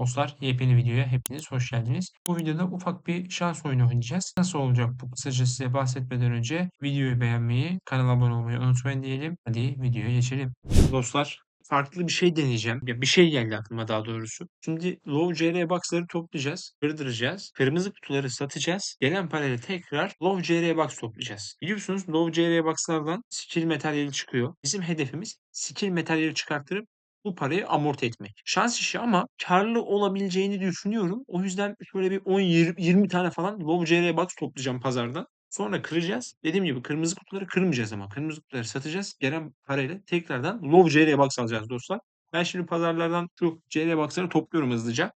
Dostlar yepyeni videoya hepiniz hoş geldiniz. Bu videoda ufak bir şans oyunu oynayacağız. Nasıl olacak bu kısaca size bahsetmeden önce videoyu beğenmeyi, kanala abone olmayı unutmayın diyelim. Hadi videoya geçelim. Dostlar farklı bir şey deneyeceğim. Ya bir şey geldi aklıma daha doğrusu. Şimdi Low CR Box'ları toplayacağız, kırdıracağız. Kırmızı kutuları satacağız. Gelen parayla tekrar Low CR Box toplayacağız. Biliyorsunuz Low CR Box'lardan skill materyali çıkıyor. Bizim hedefimiz skill materyali çıkarttırıp bu parayı amorti etmek. Şans işi ama karlı olabileceğini düşünüyorum. O yüzden şöyle bir 10 20, 20 tane falan Low Box toplayacağım pazardan. Sonra kıracağız. Dediğim gibi kırmızı kutuları kırmayacağız ama. Kırmızı kutuları satacağız. Gelen parayla tekrardan Low Box alacağız dostlar. Ben şimdi pazarlardan şu CR Box'ları topluyorum hızlıca.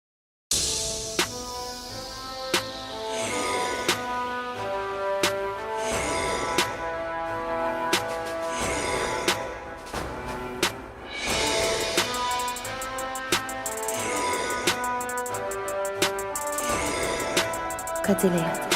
Katılıyor.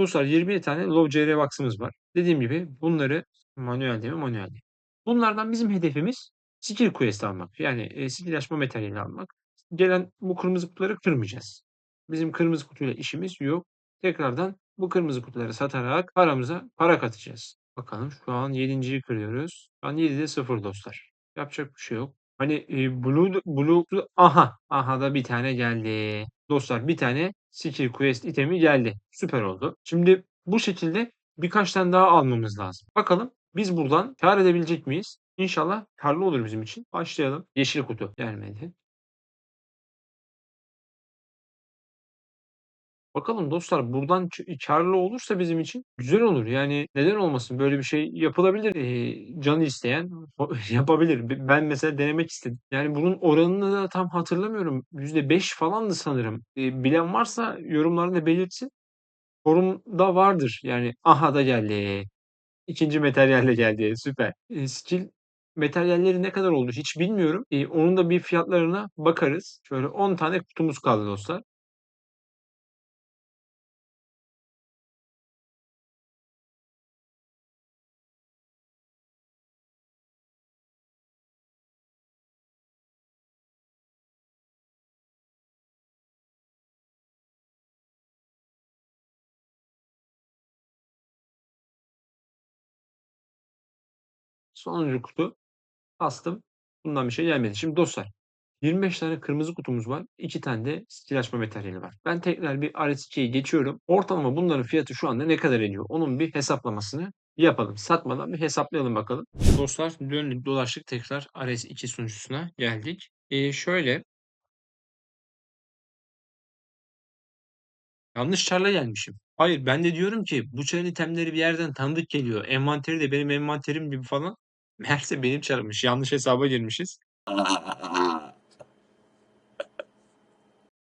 Dostlar 20 tane Low CR Box'ımız var. Dediğim gibi bunları manuel değil mi? Manuel değil. Bunlardan bizim hedefimiz skill quest almak. Yani e, skill açma materyali almak. Gelen bu kırmızı kutuları kırmayacağız. Bizim kırmızı kutuyla işimiz yok. Tekrardan bu kırmızı kutuları satarak paramıza para katacağız. Bakalım şu an 7.yi kırıyoruz. Şu an 7'de 0 dostlar. Yapacak bir şey yok. Hani e, Blue, Blue, aha, aha da bir tane geldi. Dostlar bir tane skill quest itemi geldi. Süper oldu. Şimdi bu şekilde birkaç tane daha almamız lazım. Bakalım biz buradan kar edebilecek miyiz? İnşallah karlı olur bizim için. Başlayalım. Yeşil kutu gelmedi. Bakalım dostlar buradan karlı olursa bizim için güzel olur. Yani neden olmasın? Böyle bir şey yapılabilir. Ee, canı isteyen yapabilir. Ben mesela denemek istedim. Yani bunun oranını da tam hatırlamıyorum. %5 falandı sanırım. Ee, bilen varsa yorumlarında belirtsin. Forumda vardır. Yani aha da geldi. İkinci materyalle geldi. Süper. Ee, skill materyalleri ne kadar oldu hiç bilmiyorum. Ee, onun da bir fiyatlarına bakarız. Şöyle 10 tane kutumuz kaldı dostlar. Sonuncu kutu bastım. Bundan bir şey gelmedi. Şimdi dostlar 25 tane kırmızı kutumuz var. 2 tane de stil açma materyali var. Ben tekrar bir RS2'ye geçiyorum. Ortalama bunların fiyatı şu anda ne kadar ediyor? Onun bir hesaplamasını yapalım. Satmadan bir hesaplayalım bakalım. Dostlar döndük dolaştık tekrar RS2 sunucusuna geldik. Ee, şöyle yanlış çarla gelmişim. Hayır ben de diyorum ki bu çarın itemleri bir yerden tanıdık geliyor. Envanteri de benim envanterim gibi falan. Meğerse benim çarmış. Yanlış hesaba girmişiz.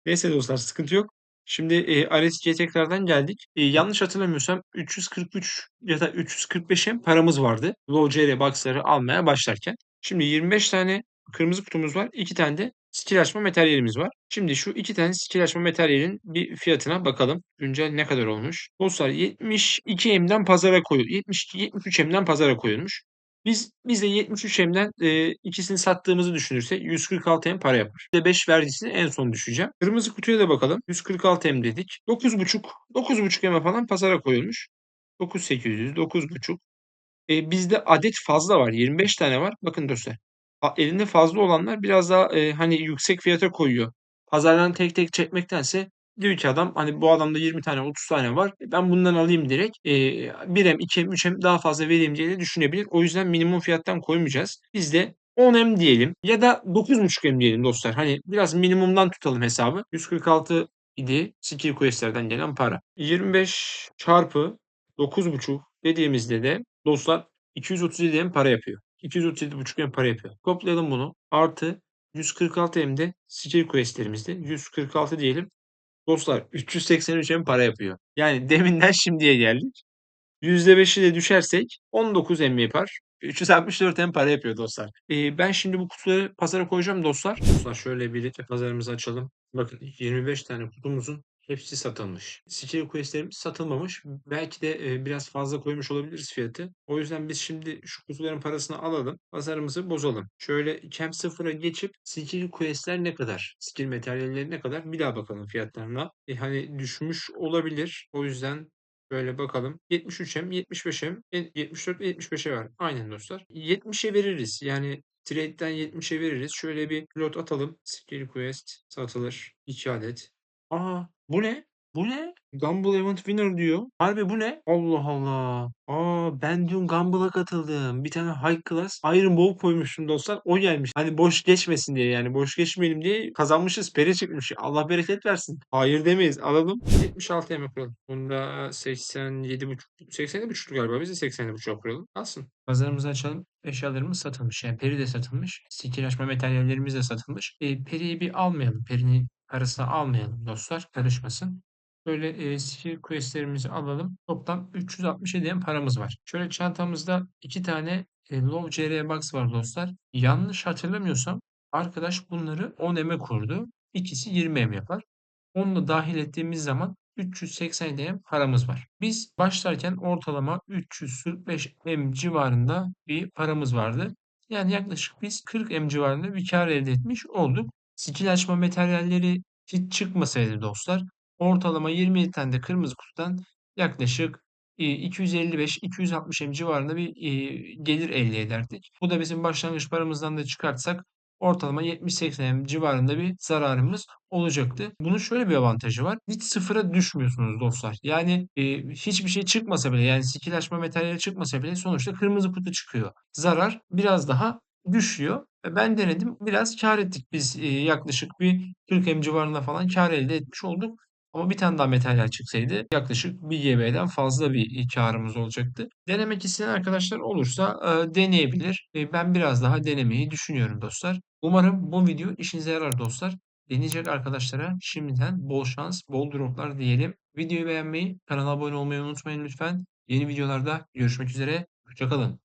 Neyse dostlar sıkıntı yok. Şimdi e, RSC'ye tekrardan geldik. E, yanlış hatırlamıyorsam 343 ya da 345'e paramız vardı. Low CR box'ları almaya başlarken. Şimdi 25 tane kırmızı kutumuz var. 2 tane de skill açma materyalimiz var. Şimdi şu 2 tane skill açma materyalin bir fiyatına bakalım. Güncel ne kadar olmuş? Dostlar 72M'den pazara koyulmuş. 72 73M'den pazara koyulmuş. Biz biz de 73 M'den e, ikisini sattığımızı düşünürsek 146 M para yapar. Bir de 5 vergisini en son düşeceğim. Kırmızı kutuya da bakalım. 146 M dedik. 9.5 9.5 M'e falan pazara koyulmuş. 9800 9.5 e, bizde adet fazla var. 25 tane var. Bakın dostlar. Elinde fazla olanlar biraz daha e, hani yüksek fiyata koyuyor. Pazardan tek tek çekmektense Diyor ki adam hani bu adamda 20 tane 30 tane var. Ben bundan alayım direkt. E, 1M 2M 3M daha fazla vereyim diye de düşünebilir. O yüzden minimum fiyattan koymayacağız. Biz de 10M diyelim ya da 9.5M diyelim dostlar. Hani biraz minimumdan tutalım hesabı. 146 idi skill questlerden gelen para. 25 çarpı 9.5 dediğimizde de dostlar 237 M para yapıyor. 237.5 M para yapıyor. Toplayalım bunu. Artı 146 M de skill questlerimizde. 146 diyelim. Dostlar 383 M para yapıyor. Yani deminden şimdiye geldik. %5'i de düşersek 19 M yapar. 364 M para yapıyor dostlar. Ee, ben şimdi bu kutuları pazara koyacağım dostlar. Dostlar şöyle birlikte pazarımızı açalım. Bakın 25 tane kutumuzun hepsi satılmış. Skill questlerimiz satılmamış. Belki de e, biraz fazla koymuş olabiliriz fiyatı. O yüzden biz şimdi şu kutuların parasını alalım. Pazarımızı bozalım. Şöyle Camp 0'a geçip skill questler ne kadar? Skill materyalleri ne kadar? Bir daha bakalım fiyatlarına. E, hani düşmüş olabilir. O yüzden Böyle bakalım. 73'em, 75'em, 74 ve 75'e var. Aynen dostlar. 70'e veririz. Yani trade'den 70'e veririz. Şöyle bir lot atalım. Skill quest satılır. 2 adet. Aa bu ne? Bu ne? Gumball Event Winner diyor. Harbi bu ne? Allah Allah. Aa ben dün Gumball'a katıldım. Bir tane High Class Iron Bow koymuştum dostlar. O gelmiş. Hani boş geçmesin diye yani boş geçmeyelim diye kazanmışız. Peri çıkmış. Allah bereket versin. Hayır demeyiz. Alalım. 76 yemek koyalım. Bunda 87,5 87,5 galiba. Biz de 87,5 koyalım. Alsın. Pazarımızı açalım. Eşyalarımız satılmış. Yani peri de satılmış. Skill açma materyallerimiz de satılmış. E, periyi bir almayalım. Perinin parasını almayalım dostlar. Karışmasın. Böyle e, skill questlerimizi alalım. Toplam 360 hediyen paramız var. Şöyle çantamızda iki tane e, Low CR Box var dostlar. Yanlış hatırlamıyorsam arkadaş bunları 10 eme kurdu. İkisi 20 em yapar. Onu da dahil ettiğimiz zaman 380 DM paramız var. Biz başlarken ortalama 345 M civarında bir paramız vardı. Yani yaklaşık biz 40 M civarında bir kar elde etmiş olduk. Skill açma materyalleri hiç çıkmasaydı dostlar ortalama 27 tane de kırmızı kutudan yaklaşık 255-260 M civarında bir gelir elde ederdik. Bu da bizim başlangıç paramızdan da çıkartsak ortalama 70-80 civarında bir zararımız olacaktı. Bunun şöyle bir avantajı var. Hiç sıfıra düşmüyorsunuz dostlar. Yani e, hiçbir şey çıkmasa bile yani skill açma materyali çıkmasa bile sonuçta kırmızı kutu çıkıyor. Zarar biraz daha düşüyor. Ben denedim. Biraz kar ettik biz. Yaklaşık bir 40 M civarında falan kar elde etmiş olduk. Ama bir tane daha materyal çıksaydı yaklaşık 1 GB'den fazla bir karımız olacaktı. Denemek isteyen arkadaşlar olursa deneyebilir. Ben biraz daha denemeyi düşünüyorum dostlar. Umarım bu video işinize yarar dostlar. Deneyecek arkadaşlara şimdiden bol şans, bol droplar diyelim. Videoyu beğenmeyi, kanala abone olmayı unutmayın lütfen. Yeni videolarda görüşmek üzere. Hoşçakalın.